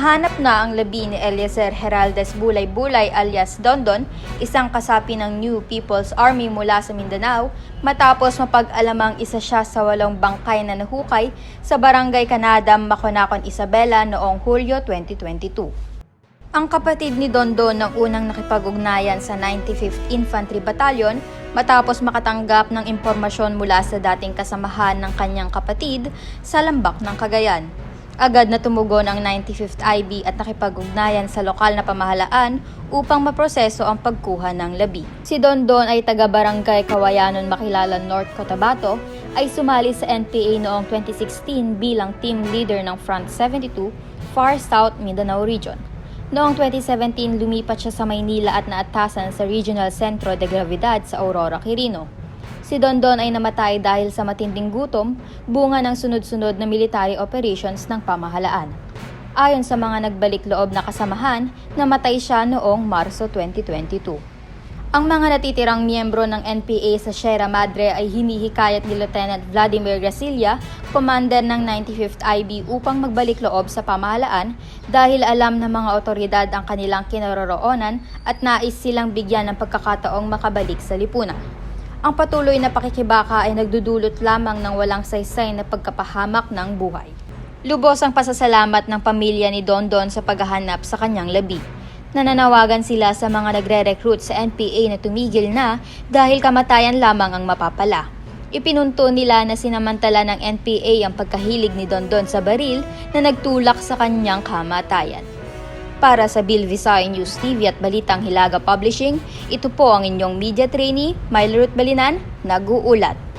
Nahanap na ang labi ni Eliezer Heraldez Bulay-Bulay alias Dondon, isang kasapi ng New People's Army mula sa Mindanao, matapos mapag-alamang isa siya sa walong bangkay na nahukay sa Barangay Canadam, Maconacon, Isabela noong Hulyo 2022. Ang kapatid ni Dondon ng unang nakipag-ugnayan sa 95th Infantry Battalion matapos makatanggap ng impormasyon mula sa dating kasamahan ng kanyang kapatid sa lambak ng Cagayan. Agad na tumugon ang 95th IB at nakipag-ugnayan sa lokal na pamahalaan upang maproseso ang pagkuha ng labi. Si Dondon ay taga-barangay Kawayanon Makilala North Cotabato ay sumali sa NPA noong 2016 bilang team leader ng Front 72 Far South Mindanao Region. Noong 2017, lumipat siya sa Maynila at naatasan sa Regional Centro de Gravidad sa Aurora, Quirino. Si Dondon ay namatay dahil sa matinding gutom, bunga ng sunod-sunod na military operations ng pamahalaan. Ayon sa mga nagbalik loob na kasamahan, namatay siya noong Marso 2022. Ang mga natitirang miyembro ng NPA sa Sierra Madre ay hinihikayat ni Lieutenant Vladimir Gracilla, commander ng 95th IB upang magbalik loob sa pamahalaan dahil alam ng mga otoridad ang kanilang kinaroroonan at nais silang bigyan ng pagkakataong makabalik sa lipunan. Ang patuloy na pakikibaka ay nagdudulot lamang ng walang saysay na pagkapahamak ng buhay. Lubos ang pasasalamat ng pamilya ni Dondon sa paghahanap sa kanyang labi. Nananawagan sila sa mga nagre-recruit sa NPA na tumigil na dahil kamatayan lamang ang mapapala. Ipinunto nila na sinamantala ng NPA ang pagkahilig ni Dondon sa baril na nagtulak sa kanyang kamatayan. Para sa Bill Visay News TV at Balitang Hilaga Publishing, ito po ang inyong media trainee, Myla Ruth Balinan, nag-uulat.